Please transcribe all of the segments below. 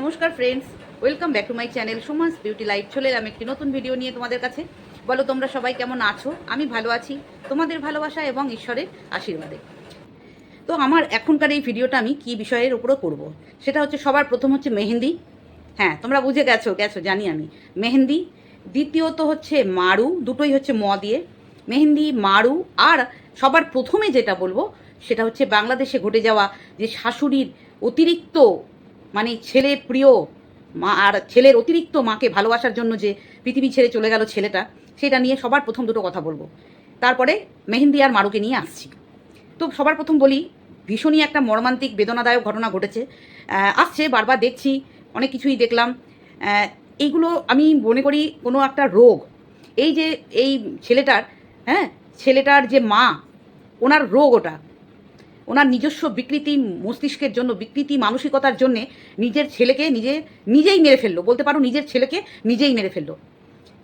নমস্কার friends welcome back to my channel Suma's beauty life চলে এলাম একটি নতুন ভিডিও নিয়ে তোমাদের কাছে। বলো, তোমরা সবাই কেমন আছো? আমি ভালো আছি। তোমাদের ভালোবাসা এবং ঈশ্বরের আশীর্বাদে। তো আমার এখনকার এই ভিডিওটা আমি কি বিষয়ের উপরও করব। সেটা হচ্ছে সবার প্রথম হচ্ছে মেহেন্দি। হ্যাঁ তোমরা বুঝে গেছো গেছো, জানি আমি। মেহেন্দি, দ্বিতীয়ত হচ্ছে মারু দুটোই হচ্ছে ম দিয়ে। মেহেন্দি মারু আর সবার প্রথমে যেটা বলব, সেটা হচ্ছে বাংলাদেশে ঘটে যাওয়া যে শাশুড়ির অতিরিক্ত মানে ছেলে প্রিয়, মা আর ছেলের অতিরিক্ত মাকে ভালোবাসার জন্য যে পৃথিবী ছেড়ে চলে গেল ছেলেটা, সেটা নিয়ে সবার প্রথম দুটো কথা বলব। তারপরে মেহেন্দি আর মারুকে নিয়ে আসছি। তো সবার প্রথম বলি, ভীষণই একটা মর্মান্তিক, বেদনাদায়ক ঘটনা ঘটেছে। আসছে, বারবার দেখছি, অনেক কিছুই দেখলাম। এইগুলো আমি মনে করি কোনো একটা রোগ। এই যে এই ছেলেটার হ্যাঁ ছেলেটার যে মা, ওনার রোগ ওটা। ওনার নিজস্ব বিকৃতি মস্তিষ্কের জন্য, বিকৃতি মানসিকতার জন্যে নিজের ছেলেকে নিজে, নিজেই মেরে ফেলল। বলতে পারো নিজের ছেলেকে নিজেই মেরে ফেলল।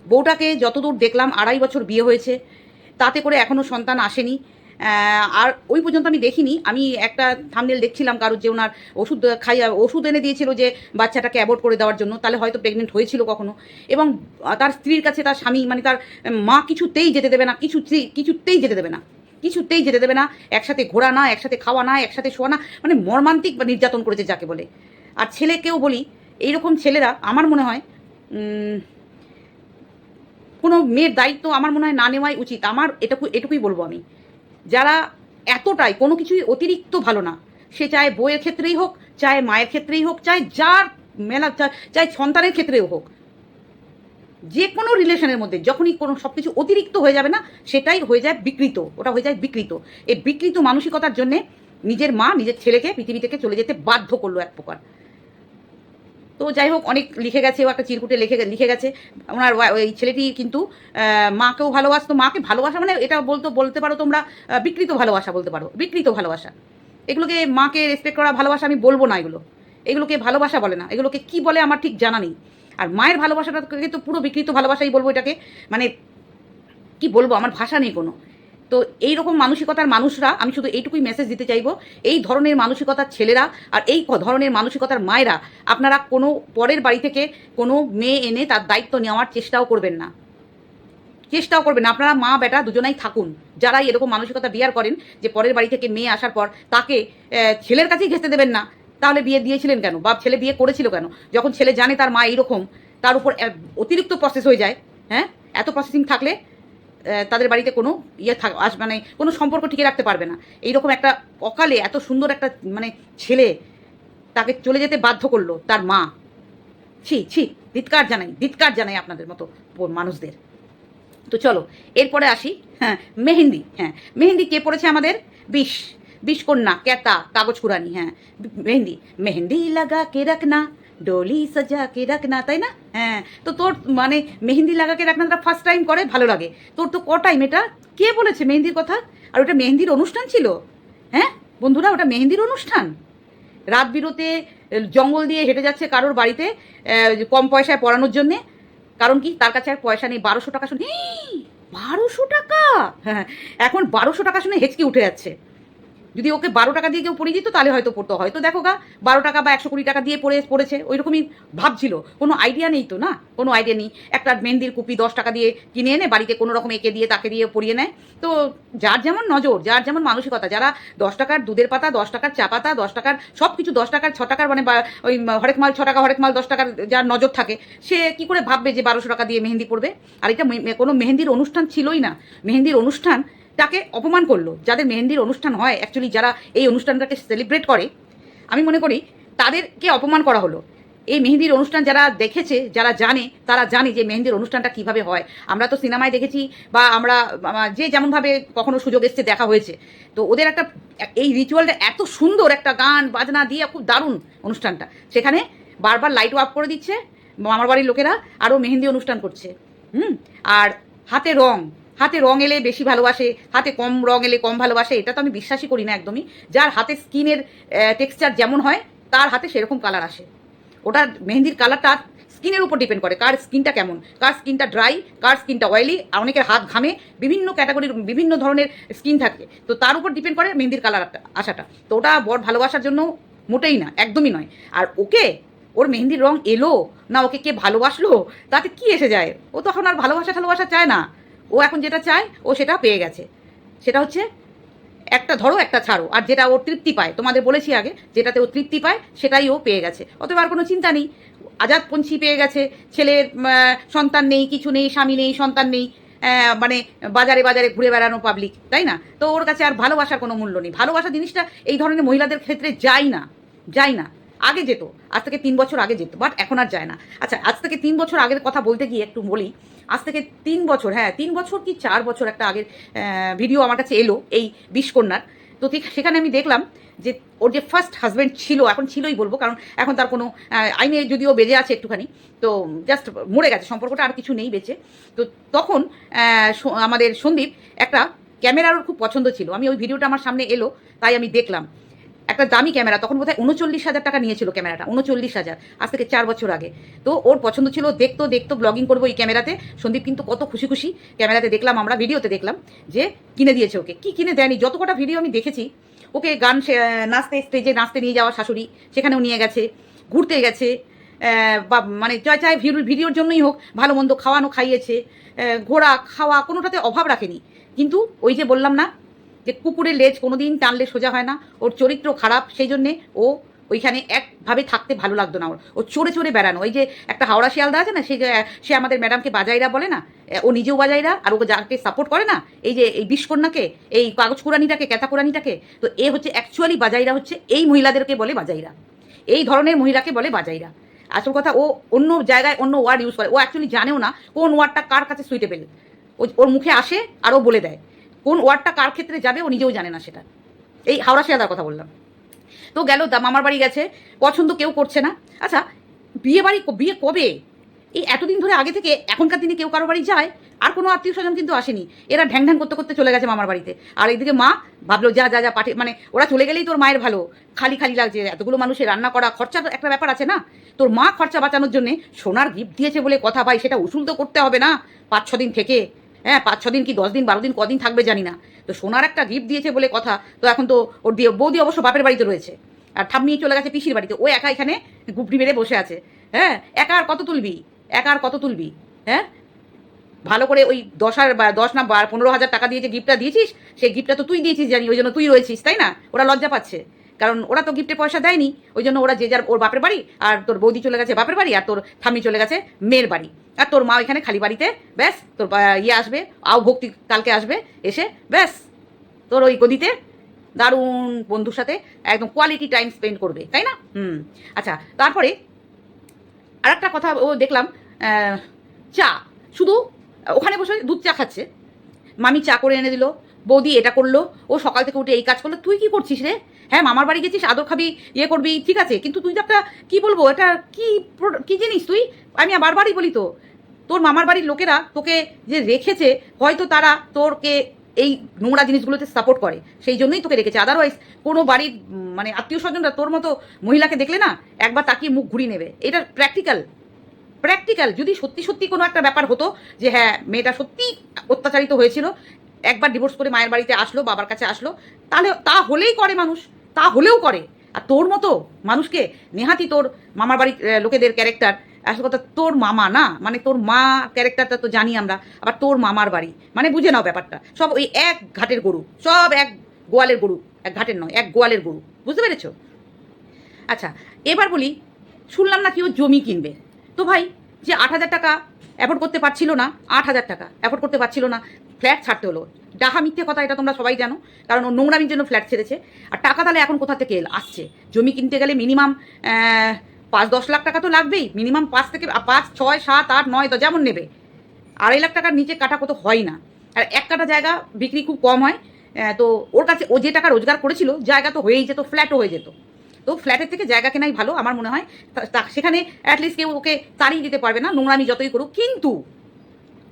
বউটাকে যতদূর দেখলাম, আড়াই বছর বিয়ে হয়েছে, তাতে করে এখনও সন্তান আসেনি। আর ওই পর্যন্ত আমি দেখিনি। আমি একটা থামনেল দেখছিলাম কারোর যে ওনার ওষুধ খাইয়া, ওষুধ এনে দিয়েছিল যে বাচ্চাটাকে অ্যাবর্ট করে দেওয়ার জন্য, তাহলে হয়তো প্রেগনেন্ট হয়েছিল কখনো। এবং তার স্ত্রীর কাছে তার স্বামী মানে তার মা কিছুতেই যেতে দেবে না, কিছু, কিছুতেই যেতে দেবে না। কিছুতেই যেতে দেবে না। একসাথে ঘোরা না, একসাথে খাওয়া না, একসাথে শোয়া না মানে মর্মান্তিক বা নির্যাতন করেছে যাকে বলে। আর ছেলেকেও বলি, এইরকম ছেলেরা আমার মনে হয় কোনো মেয়ের দায়িত্ব আমার মনে হয় না নেওয়াই উচিত। আমার এটুকু, এটুকুই বলব আমি। যারা এতটাই কোনো কিছুই অতিরিক্ত ভালো না, সে চায় বইয়ের ক্ষেত্রেই হোক, চায় মায়ের ক্ষেত্রেই হোক, চায় যার মেলা চায় সন্তানের ক্ষেত্রেও হোক যে কোনো রিলেশনের মধ্যে, যখনই কোনো সব কিছু অতিরিক্ত হয়ে যাবে না, সেটাই হয়ে যায় বিকৃত। ওটা হয়ে যায় বিকৃত। এই বিকৃত মানসিকতার জন্যে নিজের মা নিজের ছেলেকে পৃথিবী থেকে চলে যেতে বাধ্য করল এক প্রকার। তো যাই হোক, অনেক লিখে গেছে, ও একটা চিরকুটে লিখে লিখে গেছে। ওনার ওই ছেলেটি কিন্তু মাকেও ভালোবাসতো। মাকে ভালোবাসা মানে এটা বলতো, বলতে পারো তোমরা বিকৃত ভালোবাসা বলতে পারো, বিকৃত ভালোবাসা। এগুলোকে মাকে রেসপেক্ট করা, ভালোবাসা আমি বলব না এগুলো। এগুলোকে ভালোবাসা বলে না। এগুলোকে কি বলে আমার ঠিক জানা নেই। আর মায়ের ভালোবাসাটাকে তো পুরো বিকৃত ভালোবাসাই বলব এটাকে। মানে কি বলব, আমার ভাষা নেই কোনো। তো এই রকম মানসিকতার মানুষরা, আমি শুধু এইটুকুই মেসেজ দিতে চাইব, এই ধরনের মানসিকতার ছেলেরা আর এই ধরনের মানসিকতার মায়েরা, আপনারা কোনো পরের বাড়ি থেকে কোনো মেয়ে এনে তার দায়িত্ব নেওয়ার চেষ্টাও করবেন না। চেষ্টাও করবেন আপনারা মা, বেটা দুজনাই থাকুন। যারাই এরকম মানসিকতা বিয়ার করেন যে পরের বাড়ি থেকে মেয়ে আসার পর তাকে ছেলের কাছেই ঘেঁচতে দেবেন না। তাহলে বিয়ে দিয়েছিলেন কেন? বা ছেলে বিয়ে করেছিল কেন? যখন ছেলে জানে তার মা এইরকম, তার উপর অতিরিক্ত প্রসেস হয়ে যায় হ্যাঁ? এত প্রসেসিং থাকলে তাদের বাড়িতে কোনো ইয়ে থাক, আস মানে কোনো সম্পর্ক টিকে রাখতে পারবে না। এইরকম একটা অকালে এত সুন্দর একটা মানে ছেলে তাকে চলে যেতে বাধ্য করল তার মা। ছি ছি, ধিৎকার জানাই ধিৎকার জানাই আপনাদের মতো মানুষদের। তো চলো, এরপরে আসি হ্যাঁ মেহেন্দি হ্যাঁ মেহেন্দি কে পড়েছে আমাদের? বিষ বিষ কন্যা ক্যাতা, কাগজ কুরানি হ্যাঁ। মেহেন্দি মেহেন্দি লাগা কে রাখনা? ডলি সাজা কে রাখনা, তাই না? হ্যাঁ। তো তোর মানে মেহেন্দি লাগা লাগাকে রাখনাটা ফার্স্ট টাইম করে, ভালো লাগে। তোর তো ক টাইম এটা? কে বলেছে মেহেন্দির কথা? আর ওটা মেহেন্দির অনুষ্ঠান ছিল? হ্যাঁ? বন্ধুরা, ওটা মেহেন্দির অনুষ্ঠান। রাত বিরতে, জঙ্গল দিয়ে হেঁটে যাচ্ছে কারোর বাড়িতে কম পয়সায় পড়ানোর জন্যে। কারণ কি? তার কাছে আর পয়সা নেই। বারোশো টাকা শুনে বারোশো টাকা? হ্যাঁ। এখন বারোশো টাকা শুনে হেঁচকি উঠে যাচ্ছে। যদি ওকে বারো টাকা দিয়ে কেউ পড়িয়ে দিত, তাহলে হয়তো পড়তো। হয়তো দেখো গা, বারো টাকা বা একশো কুড়ি টাকা দিয়ে পড়ে পড়েছে। ওই রকমই ভাবছিল কোনো আইডিয়া নেই তো না? কোনো আইডিয়া নেই। একটা মেহেন্দির কুপি দশ টাকা দিয়ে কিনে এনে বাড়িতে কোনো রকম এঁকে দিয়ে, তাকে দিয়ে পড়িয়ে নেয়। তো যার যেমন নজর, যার যেমন মানসিকতা, যারা দশ টাকার দুধের পাতা, দশ টাকার চা পাতা, দশ টাকার সব কিছু দশ টাকার, ছ টাকার মানে ওই হরেক মাল, ছ টাকা, হরেক মাল, দশ টাকার যার নজর থাকে, সে কি করে ভাববে যে বারোশো টাকা দিয়ে মেহেন্দি পড়বে? আর এটা কোনো মেহেন্দির অনুষ্ঠান ছিলই না। মেহেন্দির অনুষ্ঠান তাকে অপমান করল। যাদের মেহেন্দির অনুষ্ঠান হয় অ্যাকচুয়ালি যারা এই অনুষ্ঠানটাকে সেলিব্রেট করে, আমি মনে করি তাদেরকে অপমান করা হলো। এই মেহেন্দির অনুষ্ঠান যারা দেখেছে, যারা জানে, তারা জানে যে মেহেন্দির অনুষ্ঠানটা কীভাবে হয়। আমরা তো সিনেমায় দেখেছি বা আমরা যে যেমনভাবে কখনো সুযোগ এসছে দেখা হয়েছে। তো ওদের একটা, এই রিচুয়ালটা এত সুন্দর একটা গান, বাজনা দিয়ে খুব দারুণ অনুষ্ঠানটা। সেখানে বারবার লাইট অফ করে দিচ্ছে আমার বাড়ির লোকেরা, আরও মেহেন্দি অনুষ্ঠান করছে। হুম? আর হাতে রং হাতে রং এলে বেশি ভালোবাসে, হাতে কম রং এলে কম ভালোবাসে, এটা তো আমি বিশ্বাসই করি না একদমই। যার হাতে স্কিনের টেক্সচার যেমন হয়, তার হাতে সেরকম কালার আসে। ওটা মেহেন্দির কালারটা স্কিনের উপর ডিপেন্ড করে, কার স্কিনটা কেমন। কার স্কিনটা ড্রাই কার স্কিনটা অয়েলি আর অনেকের হাত ঘামে, বিভিন্ন ক্যাটাগরির বিভিন্ন ধরনের স্কিন থাকে। তো তার উপর ডিপেন্ড করে মেহেন্দির কালার আসাটা। তো ওটা বড় ভালোবাসার জন্য মোটেই না, একদমই নয়। আর ওকে, ওর মেহেন্দির রং এলো, না ওকে কে ভালোবাসলো, তাতে কি এসে যায়? ও তখন আর ভালোবাসা ভালোবাসা চায় না। ও এখন যেটা চায়, ও সেটা পেয়ে গেছে। সেটা হচ্ছে, একটা ধরো, একটা ছাড়ো, আর যেটা ও তৃপ্তি পায়। তোমাদের বলেছি আগে, যেটাতে ও তৃপ্তি পায়, সেটাই ও পেয়ে গেছে। অতএব আর কোনো চিন্তা নেই। আজাদ পঞ্চি পেয়ে গেছে ছেলের সন্তান নেই, কিছু নেই, স্বামী নেই, সন্তান নেই মানে বাজারে বাজারে ঘুরে বেড়ানো পাবলিক তাই না? তো ওর কাছে আর ভালোবাসার কোনো মূল্য নেই। ভালোবাসা জিনিসটা এই ধরনের মহিলাদের ক্ষেত্রে যায় না যায় না। আগে যেত, আজ থেকে তিন বছর আগে যেত বাট এখন আর যায় না। আচ্ছা আজ থেকে তিন বছর আগের কথা বলতে গিয়ে একটু বলি আজ থেকে তিন বছর হ্যাঁ তিন বছর কি চার বছর একটা আগের ভিডিও আমার কাছে এলো এই বিষকন্যার। তো সেখানে আমি দেখলাম যে ওর যে ফার্স্ট হাজব্যান্ড ছিল, এখন ছিলই বলব, কারণ এখন তার কোনো আইনে যদিও বেজে আছে একটুখানি, তো জাস্ট মরে গেছে, সম্পর্কটা আর কিছু নেই বেঁচে। তো তখন আমাদের সন্দীপ একটা ক্যামেরার খুব পছন্দ ছিল। আমি ওই ভিডিওটা আমার সামনে এলো, তাই আমি দেখলাম। একটা দামি ক্যামেরা, তখন বোধহয় উনচল্লিশ হাজার টাকা নিয়েছিল ক্যামেরাটা, উনচল্লিশ হাজার, আজ থেকে চার বছর আগে। তো ওর পছন্দ ছিল, দেখতো দেখতো ব্লগিং করব এই ক্যামেরাতে। সন্দীপ কিন্তু কত খুশি খুশি ক্যামেরাতে দেখলাম আমরা, ভিডিওতে দেখলাম যে কিনে দিয়েছে ওকে। কি কিনে দেয়নি? যত কটা ভিডিও আমি দেখেছি, ওকে গান নাচতে স্টেজে নাচতে নিয়ে যাওয়া শাশুড়ি, সেখানেও নিয়ে গেছে, ঘুরতে গেছে বা মানে চাই চায় ভিডিও ভিডিওর জন্যই হোক, ভালো মন্দ খাওয়ানো, খাইয়েছে ঘোরা, খাওয়া, কোনোটাতে অভাব রাখেনি। কিন্তু ওই যে বললাম না যে কুকুরের লেজ কোনোদিন টানলে সোজা হয় না, ওর চরিত্র খারাপ, সেই জন্যে ও ওইখানে একভাবে থাকতে ভালো লাগতো না ওর। ও চড়ে চড়ে বেড়ানো, ওই যে একটা হাওড়া শিয়ালদা আছে না, সে সে আমাদের ম্যাডামকে বাজাইরা বলে না ও নিজেও বাজাইরা, আর ওকে যাকে সাপোর্ট করে না, এই যে, এই বিস্কন্যাকে এই কাগজ কুরানিটাকে ক্যাথা কুরানিটাকে তো এ হচ্ছে অ্যাকচুয়ালি বাজাইরা হচ্ছে এই মহিলাদেরকে বলে বাজাইরা। এই ধরনের মহিলাকে বলে বাজাইরা। আসল কথা, ও অন্য জায়গায় অন্য ওয়ার্ড ইউজ করে, ও অ্যাকচুয়ালি জানেও না কোন ওয়ার্ডটা কার কাছে সুইটেবল ওর মুখে আসে আর ও বলে দেয়। কোন ওয়ার্ডটা কার ক্ষেত্রে যাবে ও নিজেও জানে না সেটা। এই হাওড়া শিয়ালদার কথা বললাম। তো গেল মামার বাড়ি গেছে, পছন্দ কেউ করছে না। আচ্ছা বিয়ে বাড়ি বিয়ে কবে? এই এতদিন ধরে আগে থেকে এখনকার দিনে কেউ কারও বাড়ি যায়, আর কোনো আত্মীয় স্বজন কিন্তু আসেনি। এরা ঢ্যাং ঢ্যাং করতে করতে চলে গেছে মামার বাড়িতে। আর এইদিকে মা ভাবলো, যা যা যা, পাঠিয়ে মানে ওরা চলে গেলেই তোর মায়ের ভালো। খালি খালি লাগছে। এতগুলো মানুষের রান্না করা খরচার একটা ব্যাপার আছে না? তোর মা খরচা বাঁচানোর জন্য সোনার গিফট দিয়েছে বলে কথা ভাই, সেটা উসুল তো করতে হবে না। পাঁচ ছ দিন থেকে। হ্যাঁ পাঁচ, ছ দিন কি দশ দিন, বারো দিন, কদিন থাকবে জানি না। তো সোনার একটা গিফট দিয়েছে বলে কথা, তো এখন তো ওর দিয়ে, বৌদি অবশ্য বাপের বাড়িতে রয়েছে। আর ঠাম্মি চলে গেছে পিসির বাড়িতে, ও একা এখানে গুপড়ি মেরে বসে আছে। হ্যাঁ একা আর কত তুলবি? একা আর কত তুলবি? হ্যাঁ? ভালো করে ওই দশ আর দশ না পনেরো হাজার টাকা দিয়ে যে গিফটটা দিয়েছিস, সেই গিফটটা তো তুই দিয়েছিস জানি, ওই জন্য তুই রয়েছিস, তাই না? ওরা লজ্জা পাচ্ছে। কারণ ওরা তো গিফটের পয়সা দেয়নি, ওই জন্য ওরা যে যার ওর বাপের বাড়ি আর তোর বৌদি চলে গেছে বাপের বাড়ি আর তোর ঠাম্মি চলে গেছে মেয়ের বাড়ি। আর তোর মা ওইখানে খালি বাড়িতে, ব্যাস, তোর ইয়ে আসবে আও ভক্তি কালকে আসবে, এসে, ব্যাস, তোর ওই গদিতে দারুণ বন্ধুর সাথে একদম কোয়ালিটি টাইম স্পেন্ড করবে, তাই না? হুম আচ্ছা তারপরে আর একটা কথা ও দেখলাম চা, শুধু ওখানে বসে দুধ চা খাচ্ছে, মামি চা করে এনে দিল, বৌদি এটা করল, ও সকাল থেকে উঠে এই কাজ করল, তুই কি করছিস রে? হ্যাঁ মামার বাড়ি গেছিস, আদর খাবি ইয়ে করবি, ঠিক আছে। কিন্তু তুই তো একটা, কি বলব এটা কি কি জিনিস তুই? আমি বারবারই বলি তো, তোর মামার বাড়ির লোকেরা তোকে যে রেখেছে, হয়তো তারা তোরকে এই নোংরা জিনিসগুলোতে সাপোর্ট করে। সেই জন্যই তোকে রেখেছে। আদারওয়াইজ কোনো বাড়ির মানে আত্মীয় স্বজনরা তোর মতো মহিলাকে দেখলে না, একবার তাকিয়ে মুখ ঘুরিয়ে নেবে। এটা প্র্যাকটিক্যাল প্র্যাকটিক্যাল যদি সত্যি সত্যি কোনো একটা ব্যাপার হতো যে হ্যাঁ মেয়েটা সত্যি অত্যাচারিত হয়েছিল, একবার ডিভোর্স করে মায়ের বাড়িতে আসলো, বাবার কাছে আসলো, তাহলে, তা হলেই করে মানুষ। তা হলেও করে। আর তোর মতো মানুষকে নেহাতি তোর মামার বাড়ির লোকেদের ক্যারেক্টার আসল কথা তোর মামা না মানে তোর মা ক্যারেক্টারটা তো জানি আমরা, আবার তোর মামার বাড়ি। মানে বুঝে নাও ব্যাপারটা, সব ওই এক ঘাটের গরু, সব এক গোয়ালের গরু, এক ঘাটের নয়, এক গোয়ালের গরু, বুঝতে পেরেছ? আচ্ছা এবার বলি, শুনলাম না কি ও জমি কিনবে। তো ভাই, যে আট হাজার টাকা অ্যাফোর্ড করতে পারছিল না, আট হাজার টাকা অ্যাফোর্ড করতে পারছিল না ফ্ল্যাট ছাড়তে হলো। ডাহা মিথ্যে কথা, এটা তোমরা সবাই জানো। কারণ ও নোংরামির জন্য ফ্ল্যাট ছেড়েছে। আর টাকা তাহলে এখন কোথা থেকে আসছে? জমি কিনতে গেলে মিনিমাম পাঁচ, দশ লাখ টাকা তো লাগবেই। মিনিমাম পাঁচ থেকে পাঁচ, ছয়, সাত, আট, নয় তো যেমন নেবে। আড়াই লাখ টাকার নিচে কাটা কত হয় না। আর এক কাটা জায়গা বিক্রি খুব কম হয়। তো ওর কাছে, ও যে টাকা রোজগার করেছিল, জায়গা তো হয়েই যেত, ফ্ল্যাটও হয়ে যেত। তো ফ্ল্যাটের থেকে জায়গা কেনাই ভালো, আমার মনে হয়। সেখানে অ্যাটলিস্ট কেউ ওকে তাড়িয়ে দিতে পারবে না, নোংরামি যতই করুক। কিন্তু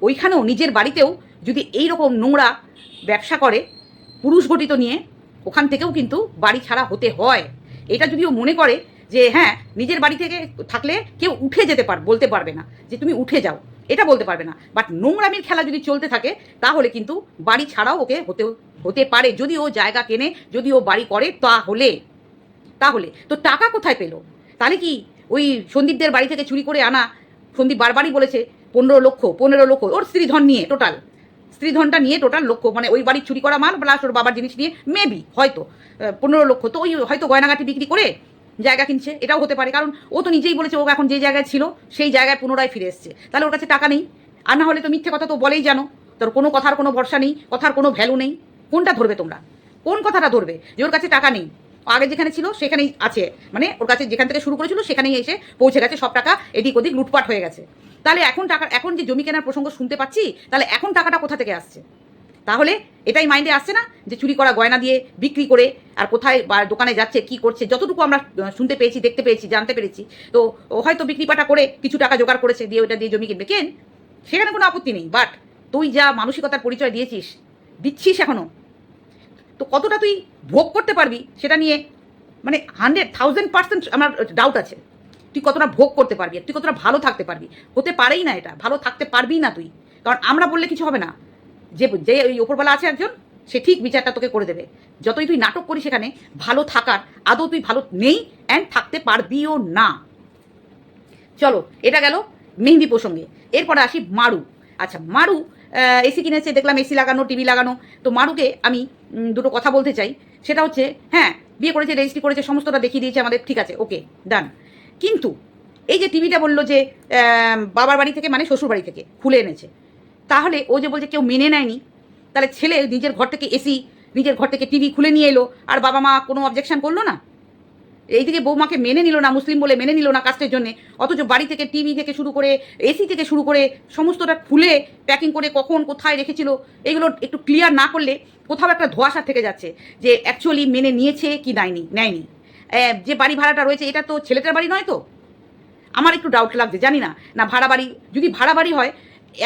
ওইখানেও, নিজের বাড়িতেও যদি এই রকম নোংরা ব্যবসা করে পুরুষ গঠিত নিয়ে, ওখান থেকেও কিন্তু বাড়ি ছাড়া হতে হয়। এটা যদি ও মনে করে যে হ্যাঁ নিজের বাড়ি থেকে থাকলে কেউ উঠে যেতে পার, বলতে পারবে না যে, তুমি উঠে যাও। এটা বলতে পারবে না। বাট নোংরামির খেলা যদি চলতে থাকে, তাহলে কিন্তু বাড়ি ছাড়াও ওকে হতে হতে পারে। যদি ও জায়গা কেনে, যদি ও বাড়ি করে, তাহলে তাহলে। তো টাকা কোথায় পেল? তাহলে কি ওই সন্দীপদের বাড়ি থেকে চুরি করে আনা? সন্দীপ বারবারই বলেছে, পনেরো লক্ষ পনেরো লক্ষ। ওর স্ত্রীধন নিয়ে, টোটাল। স্ত্রীধনটা নিয়ে টোটাল লক্ষ মানে ওই বাড়ির চুরি করা মাল প্লাস ওর বাবার জিনিস নিয়ে মেবি হয়তো পনেরো লক্ষ। তো ওই হয়তো গয়নাগাটি বিক্রি করে জায়গা কিনছে, এটাও হতে পারে। কারণ ও তো নিজেই বলেছে, ও এখন যে জায়গায় ছিল, সেই জায়গায় পুনরায় ফিরে এসছে। তাহলে ওর কাছে টাকা নেই। আর না হলে তো মিথ্যে কথা তো বলেই জানো। তোর কোনো কথার কোনো ভরসা নেই, কথার কোনো ভ্যালু নেই। কোনটা ধরবে তোমরা? কোন কথাটা ধরবে? যে ওর কাছে টাকা নেই। আগে যেখানে ছিল, সেখানেই আছে। মানে ওর কাছে যেখান থেকে শুরু করেছিল, সেখানেই এসে পৌঁছে গেছে, সব টাকা এদিক ওদিক লুটপাট হয়ে গেছে। তাহলে এখন টাকা, এখন যে জমি কেনার প্রসঙ্গ শুনতে পাচ্ছি, তাহলে এখন টাকাটা কোথা থেকে আসছে? তাহলে এটাই মাইন্ডে আসছে না যে চুরি করা গয়না দিয়ে বিক্রি করে আর কোথায় বা দোকানে যাচ্ছে, কি করছে, যতটুকু আমরা শুনতে পেয়েছি, দেখতে পেয়েছি, জানতে পেরেছি, তো হয়তো বিক্রি পাটা করে কিছু টাকা জোগাড় করেছে দিয়ে ওটা দিয়ে জমি কিনবে। কেন? সেখানে কোনো আপত্তি নেই বাট তুই যা মানসিকতার পরিচয় দিয়েছিস, দিচ্ছিস এখনও তো কতটা তুই ভোগ করতে পারবি সেটা নিয়ে মানে হান্ড্রেড থাউজেন্ড পার্সেন্ট আমার ডাউট আছে। তুই কতটা ভোগ করতে পারবি তুই কতটা ভালো থাকতে পারবি। হতে পারেই না এটা, ভালো থাকতে পারবি না তুই। কারণ আমরা বললে কিছু হবে না। যে যে ওই ওপরবেলা আছে একজন, সে ঠিক বিচারটা তোকে করে দেবে। যতই তুই নাটক করিস সেখানে, ভালো থাকার আদৌ তুই ভালো নেই অ্যান্ড থাকতে পারবিও না। চলো, এটা গেল মেহেন্দি প্রসঙ্গে। এরপরে আসি মারু। আচ্ছা মারু এসি কিনেছে, দেখলাম এসি লাগানো টিভি লাগানো। তো মারুকে আমি দুটো কথা বলতে চাই। সেটা হচ্ছে হ্যাঁ বিয়ে করেছে রেজিস্ট্রি করেছে, সমস্তটা দেখিয়ে দিয়েছে আমাদের, ঠিক আছে ওকে ডান কিন্তু এই যে টিভিটা বলল যে বাবার বাড়ি থেকে মানে শ্বশুর বাড়ি থেকে খুলে এনেছে। তাহলে ও যে বলছে কেউ মেনে নেয়নি, তাহলে ছেলে নিজের ঘর থেকে এসি, নিজের ঘর থেকে টিভি খুলে নিয়ে এলো, আর বাবা মা কোনো অবজেকশন করল না? এইদিকে বৌমাকে মেনে নিল না, মুসলিম বলে মেনে নিল না কাস্টের জন্য, অথচ বাড়ি থেকে টিভি থেকে শুরু করে, এসি থেকে শুরু করে সমস্তটা খুলে প্যাকিং করে কখন কোথায় রেখেছিল, এগুলো একটু ক্লিয়ার না করলে কোথাও একটা ধোয়াশা থেকে যাচ্ছে যে অ্যাকচুয়ালি মেনে নিয়েছে কি নেয়নি নেয়নি। যে বাড়ি ভাড়াটা রয়েছে, এটা তো ছেলেটার বাড়ি নয় তো? আমার একটু ডাউট লাগছে, জানি না। না, ভাড়া বাড়ি, যদি ভাড়া বাড়ি হয়,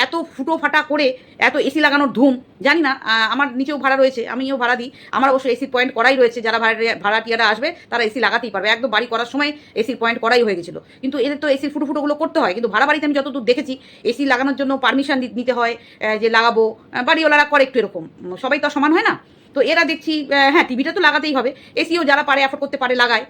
এত ফুটো ফাটা করে, এত এসি লাগানোর ধুম, জানি না আমার নিচেও ভাড়া রয়েছে, আমিও ভাড়া দিই। আমার অবশ্য এসির পয়েন্ট করাই রয়েছে, যারা ভাড়া ভাড়াটিয়ারা আসবে, তারা এসি লাগাতেই পারবে। একদম বাড়ি করার সময় এসির পয়েন্ট করাই হয়ে গেছিল। কিন্তু এদের তো এসির ফুটো ফুটোগুলো করতে হয়, কিন্তু ভাড়া বাড়িতে আমি যতদূর দেখেছি এসি লাগানোর জন্য পারমিশন নিতে হয় যে লাগাবো বাড়িওয়ালারা করে একটু এরকম। সবাই তো সমান, হয় না? তো এরা দেখছি হ্যাঁ টিভিটা তো লাগাতেই হবে। এসিও যারা পারে অ্যাফোর্ড করতে পারে লাগায়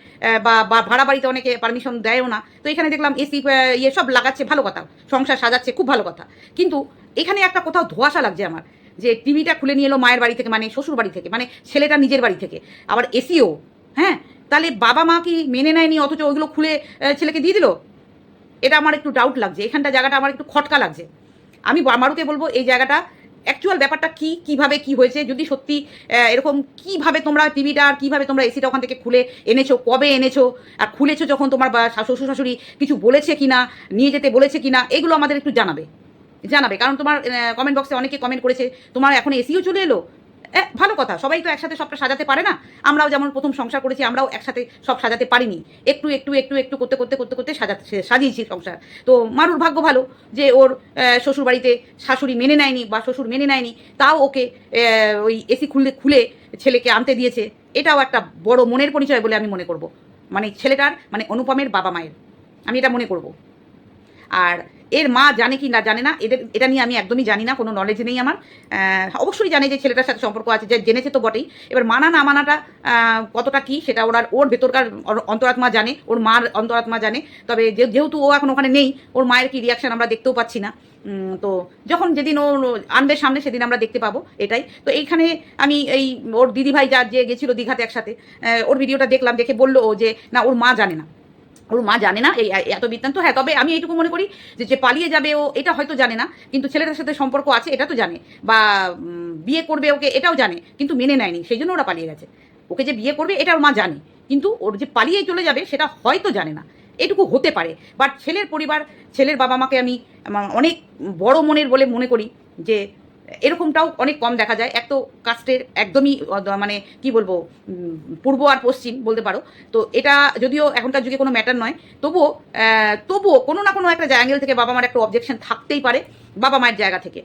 বা ভাড়া বাড়িতে অনেকে পারমিশন দেয়ও না। তো এখানে দেখলাম এসি ইয়ে সব লাগাচ্ছে, ভালো কথা। সংসার সাজাচ্ছে, খুব ভালো কথা। কিন্তু এখানে একটা কোথাও ধোয়াশা লাগছে আমার, যে টিভিটা খুলে নিয়ে এলো মায়ের বাড়ি থেকে মানে শ্বশুর বাড়ি থেকে মানে ছেলেটা নিজের বাড়ি থেকে। আবার এসিও হ্যাঁ? তাহলে বাবা মা কি মেনে নেয়নি, অথচ ওইগুলো খুলে ছেলেকে দিয়ে দিল? এটা আমার একটু ডাউট লাগছে। এখানটা জায়গাটা আমার একটু খটকা লাগছে। আমি মারুকে বলব, এই জায়গাটা অ্যাকচুয়াল ব্যাপারটা কি, কীভাবে কি হয়েছে? যদি সত্যি এরকম কীভাবে তোমরা টিভিটা আর কীভাবে তোমরা এসিটা ওখান থেকে খুলে এনেছো, কবে এনেছো, আর খুলেছো যখন তোমার শ্বশুর শাশুড়ি কিছু বলেছে কি না নিয়ে যেতে বলেছে কি না এগুলো আমাদের একটু জানাবে। জানাবে। কারণ তোমার কমেন্ট বক্সে অনেকে কমেন্ট করেছে, তোমার এখন এসিও চলে এলো? ভালো কথা সবাই তো একসাথে সবটা সাজাতে পারে না। আমরাও যেমন প্রথম সংসার করেছি আমরাও একসাথে সব সাজাতে পারিনি। একটু একটু একটু একটু করতে করতে করতে করতে সাজাতে সাজিয়েছি সংসার। তো মারুর ভাগ্য ভালো যে ওর আহ, শ্বশুর বাড়িতে শাশুড়ি মেনে নেয়নি বা শ্বশুর মেনে নেয়নি তাও ওকে ওই এসি খুলে খুলে ছেলেকে আনতে দিয়েছে। এটাও একটা বড় মনের পরিচয় বলে আমি মনে করব। মানে ছেলেটার মানে অনুপমের বাবা মায়ের। আমি এটা মনে করব। আর এর মা জানে কি না জানে না, এদের, এটা নিয়ে আমি একদমই জানি না, কোনো নলেজ নেই আমার। অবশ্যই জানে যে ছেলেটার সাথে সম্পর্ক আছে, যে জেনেছে তো বটেই। এবার মানা না মানাটা কতটা কি, সেটা ওনার ওর ভেতরকার অন্তরাত্মা জানে, ওর মার অন্তরাত্মা জানে। তবে যেহেতু ও এখন ওখানে নেই, ওর মায়ের কি রিয়াকশন আমরা দেখতেও পাচ্ছি না। তো যখন যেদিন ও আনবে সামনে, সেদিন আমরা দেখতে পাবো এটাই। তো এইখানে আমি এই ওর দিদিভাই যা, যে গেছিল দীঘাতে একসাথে ওর ভিডিওটা দেখলাম, দেখে বলল ও যে, না, ওর মা জানে না। ওর মা জানে না, এই এত বৃত্তান্ত। হ্যাঁ তবে আমি এইটুকু মনে করি যে যে পালিয়ে যাবে ও, এটা হয়তো জানে না, কিন্তু ছেলেটার সাথে সম্পর্ক আছে, এটা তো জানে। বা বিয়ে করবে ওকে, এটাও জানে, কিন্তু মেনে নেয়নি, সেই জন্য ওরা পালিয়ে গেছে। ওকে যে বিয়ে করবে, এটা ওর মা জানে, কিন্তু ওর যে পালিয়ে চলে যাবে, সেটা হয়তো জানে না। এটুকু হতে পারে। বাট ছেলের পরিবার, ছেলের বাবা মাকে আমি অনেক বড় মনের বলে মনে করি যে এরকমটাও অনেক কম দেখা যায়। এক তো কাস্টের একদমই মানে কি বলব পূর্ব আর পশ্চিম বলতে পারো। তো এটা যদিও এখনকার যুগে কোনো ম্যাটার নয়, তবুও তবুও কোনো না কোনো একটা অ্যাঙ্গেল থেকে বাবা মার একটা অবজেকশন থাকতেই পারে, বাবা মায়ের জায়গা থেকে।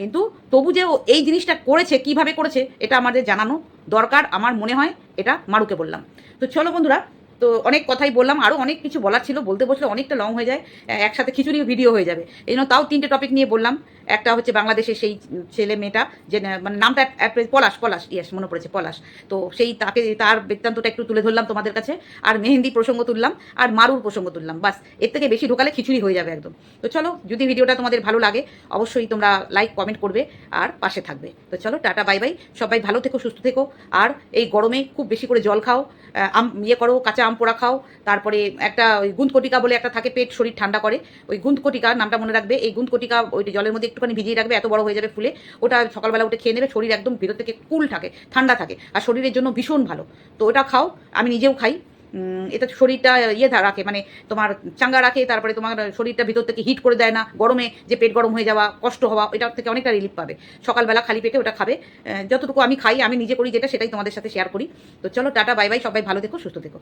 কিন্তু তবু যে এই জিনিসটা করেছে, কীভাবে করেছে, এটা আমাদের জানানো দরকার। আমার মনে হয় এটা মারুকে বললাম। তো চলো বন্ধুরা তো অনেক কথাই বললাম আরও অনেক কিছু বলার ছিল, বলতে বসলে অনেকটা লং হয়ে যায় একসাথে খিচুড়ি ভিডিও হয়ে যাবে। এই জন্য তাও তিনটে টপিক নিয়ে বললাম, একটা হচ্ছে বাংলাদেশের সেই ছেলে মেয়েটা, যে মানে নামটা পলাশ পলাশ ইয়েস মনে পড়েছে, পলাশ। তো সেই তাকে, তার বৃত্তান্তটা একটু তুলে ধরলাম তোমাদের কাছে, আর মেহেন্দি প্রসঙ্গ তুললাম, আর মারুর প্রসঙ্গ তুললাম, বাস, এর থেকে বেশি ঢোকালে খিচুড়ি হয়ে যাবে একদম। তো চলো, যদি ভিডিওটা তোমাদের ভালো লাগে, অবশ্যই তোমরা লাইক কমেন্ট করবে, আর পাশে থাকবে। তো চলো, টাটা বাই বাই সবাই ভালো থেকো, সুস্থ থেকো, আর এই গরমে খুব বেশি করে জল খাও আম ইয়ে করো, কাঁচা আম পোড়া খাও, তারপরে একটা ওই গুন্দকটিকা বলে একটা থাকে, পেট শরীর ঠান্ডা করে, ওই গুন্দকটিকা নামটা মনে রাখবে, এই গুন্দকটিকা ওই জলের মধ্যে একটুখানি ভিজিয়ে রাখবে, এত বড় হয়ে যাবে ফুলে, ওটা সকালবেলা উঠে খেয়ে নেবে, শরীর একদম ভিতর থেকে কুল থাকে, ঠান্ডা থাকে, আর শরীরের জন্য ভীষণ ভালো। তো ওটা খাও, আমি নিজেও খাই এটা শরীরটা ইয়ে রাখে মানে তোমার চাঙ্গা রাখে, তারপরে তোমার শরীরটা ভিতর থেকে হিট করে দেয় না, গরমে যে পেট গরম হয়ে যাওয়া, কষ্ট হওয়া এটার থেকে অনেকটা রিলিফ পাবে। সকালবেলা খালি পেটে ওটা খাবে যতটুকু আমি খাই, আমি নিজে করি যেটা, সেটাই তোমাদের সাথে শেয়ার করি। তো চলো, টাটা বাই বাই সবাই ভালো থেকো, সুস্থ থেকো।